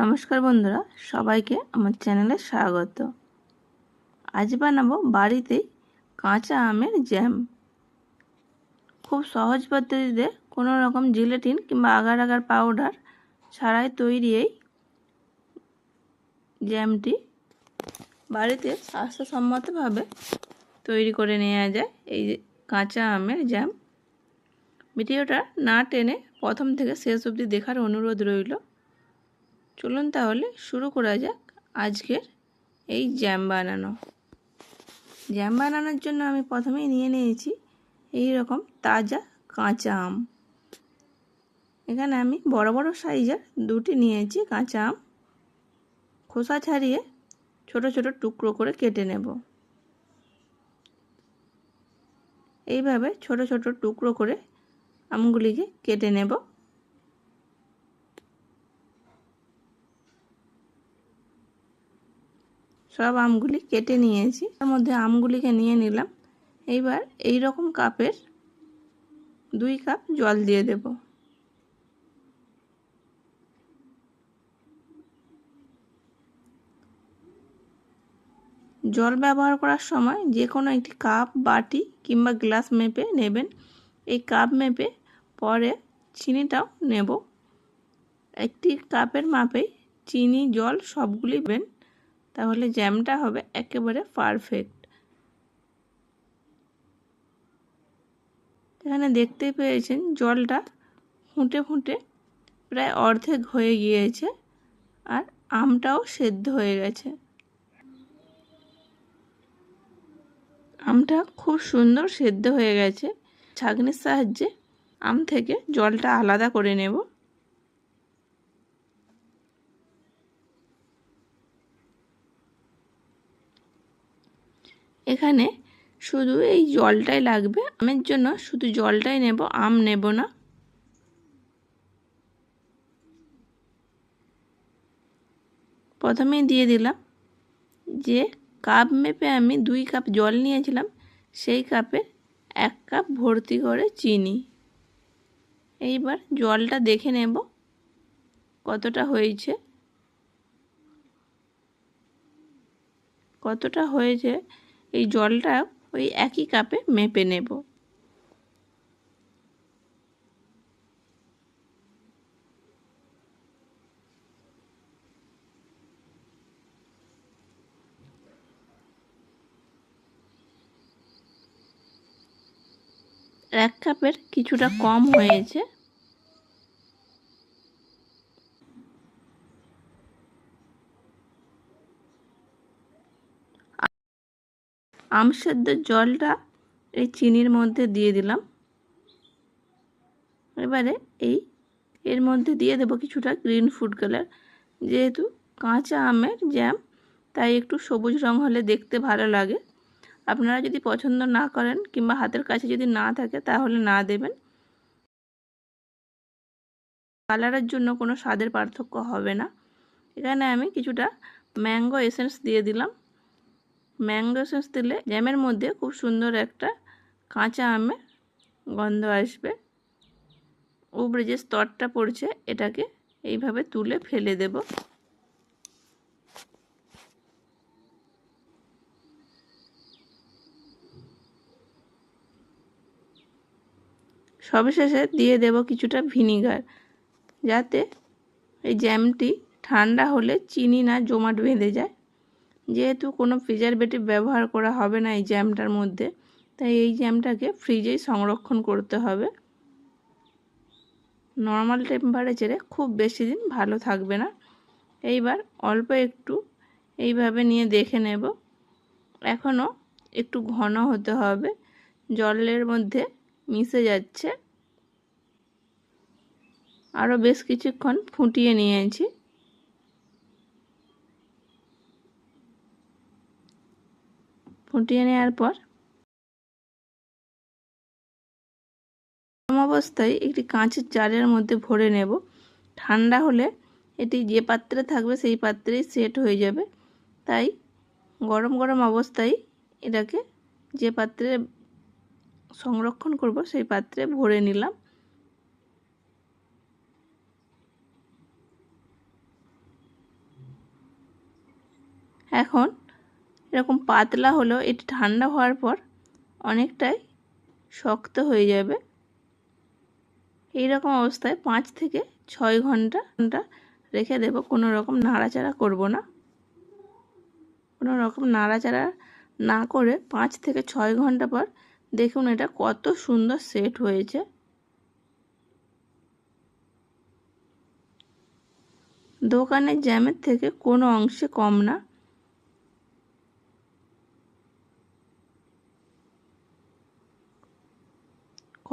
নমস্কার বন্ধুরা, সবাইকে আমার চ্যানেলে স্বাগত। আজ বানাবো বাড়িতেই কাঁচা আমের জ্যাম। খুব সহজ পদ্ধতিতে কোনো রকম জিলেটিন কিংবা আগার আগার পাউডার ছাড়াই তৈরি এই জ্যামটি বাড়িতে স্বাস্থ্যসম্মতভাবে তৈরি করে নেওয়া যায়, এই যে কাঁচা আমের জ্যাম। ভিডিওটা না টেনে প্রথম থেকে শেষ অবধি দেখার অনুরোধ রইল। চলুন তাহলে শুরু করা যাক আজকের এই জ্যাম বানানো। জ্যাম বানানোর জন্য আমি প্রথমেই নিয়ে নিয়েছি এই রকম তাজা কাঁচা আম। এখানে আমি বড় বড় সাইজের দুটি নিয়েছি কাঁচা আম। খোসা ছাড়িয়ে ছোট ছোট টুকরো করে কেটে নেব। এইভাবে ছোট ছোট টুকরো করে আমগুলিকে কেটে নেব। সব আমগুলি কেটে নিয়েছি। তার মধ্যে আমগুলিকে নিয়ে নিলাম। এইবার এই রকম কাপের দুই কাপ জল দিয়ে দেব। জল ব্যবহার করার সময় যে কোনো একটি কাপ, বাটি কিংবা গ্লাস মেপে নেবেন। এই কাপ মেপে পরে চিনিটাও নেব। একটি কাপের মাপেই চিনি, জল সবগুলি বেন তাহলে জ্যামটা হবে একেবারে পারফেক্ট এখানে দেখতে পেয়েছেন জলটা ফুঁটে ফুঁটে প্রায় অর্ধেক হয়ে গিয়েছে আর আমটাও সেদ্ধ হয়ে গেছে। আমটা খুব সুন্দর সেদ্ধ হয়ে গেছে। ছাঁকনির সাহায্যে আম থেকে জলটা আলাদা করে নেব। এখানে শুধু এই জলটাই লাগবে। আমের জন্য শুধু জলটাই নেব, আম নেব না। প্রথমেই দিয়ে দিলাম যে কাপ মেপে আমি দুই কাপ জল নিয়েছিলাম, সেই কাপে এক কাপ ভর্তি করে চিনি। এইবার জলটা দেখে নেব কতটা হয়েছে। কতটা হয়েছে এই জলটা ওই একই কাপে মেপে নেব। এক কাপের কিছুটা কম হয়েছে। আম সেদ্ধর জলটা এই চিনির মধ্যে দিয়ে দিলাম। এবারে এই এর মধ্যে দিয়ে দেবো কিছুটা গ্রিন ফুড কালার যেহেতু কাঁচা আমের জ্যাম তাই একটু সবুজ রং হলে দেখতে ভালো লাগে। আপনারা যদি পছন্দ না করেন কিংবা হাতের কাছে যদি না থাকে, তাহলে না দেবেন। কালারের জন্য কোনো স্বাদের পার্থক্য হবে না। এখানে আমি কিছুটা ম্যাঙ্গো এসেন্স দিয়ে দিলাম। ম্যাঙ্গো সস দিলে জ্যামের মধ্যে খুব সুন্দর একটা কাঁচা আমের গন্ধ আসবে। উপরে যে স্তরটা পড়ছে, এটাকে এইভাবে তুলে ফেলে দেব। সবশেষে দিয়ে দেব কিছুটা ভিনিগার, যাতে এই জ্যামটি ঠান্ডা হলে চিনি না জমাট বেঁধে যায়। যেহেতু কোনো প্রিজারভেটিভ ব্যবহার করা হবে না এই জ্যামটার মধ্যে, তাই এই জ্যামটাকে ফ্রিজেই সংরক্ষণ করতে হবে। নর্মাল টেম্পারেচারে খুব বেশি দিন ভালো থাকবে না। এইবার অল্প একটু এইভাবে নিয়ে দেখে নেব। এখনও একটু ঘন হতে হবে। জলের মধ্যে মিশে যাচ্ছে। আরও বেশ কিছুক্ষণ ফুটিয়ে নিয়েছি। ফুটিয়ে নেওয়ার পর অবস্থায় একটি কাঁচের জারের মধ্যে ভরে নেব। ঠান্ডা হলে এটি যে পাত্রে থাকবে সেই পাত্রেই সেট হয়ে যাবে। তাই গরম গরম অবস্থায় এটাকে যে পাত্রে সংরক্ষণ করব সেই পাত্রে ভরে নিলাম। এখন এরকম পাতলা হলো এটি ঠান্ডা হওয়ার পর অনেকটাই শক্ত হয়ে যাবে। এই রকম অবস্থায় পাঁচ থেকে ছয় ঘণ্টা ঘণ্টা রেখে দেব। কোনো রকম নাড়াচাড়া করব না। কোনো রকম নাড়াচাড়া না করে পাঁচ থেকে ছয় ঘণ্টা পর দেখুন এটা কত সুন্দর সেট হয়েছে। দোকানের জ্যামের থেকে কোনো অংশে কম না।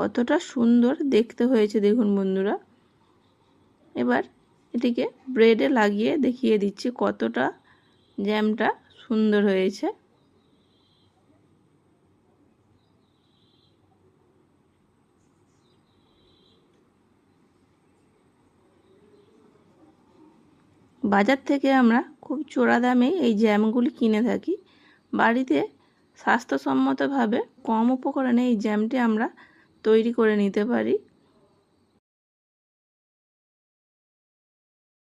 কতটা সুন্দর দেখতে হয়েছে দেখুন বন্ধুরা। এবার এটিকে ব্রেডে লাগিয়ে দেখিয়ে দিচ্ছি কতটা জ্যামটা সুন্দর হয়েছে। বাজার থেকে আমরা খুব চোরা দামে এই জ্যামগুলি কিনে থাকি। বাড়িতে স্বাস্থ্যসম্মতভাবে কম উপকরণে এই জ্যামটি আমরা তৈরি করে নিতে পারি।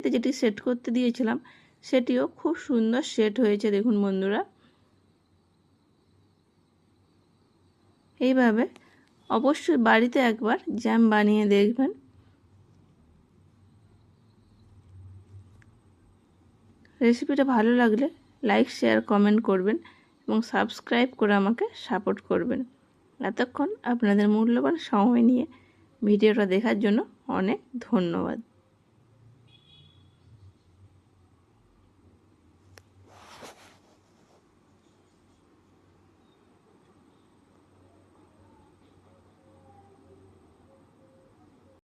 যেটি সেট করতে দিয়েছিলাম, সেটিও খুব সুন্দর সেট হয়েছে, দেখুন বন্ধুরা। এইভাবে অবশ্যই বাড়িতে একবার জ্যাম বানিয়ে দেখবেন। রেসিপিটা ভালো লাগলে লাইক, শেয়ার, কমেন্ট করবেন এবং সাবস্ক্রাইব করে আমাকে সাপোর্ট করবেন। এতক্ষণ আপনাদের মূল্যবান সময় নিয়ে ভিডিওটা দেখার জন্য অনেক ধন্যবাদ।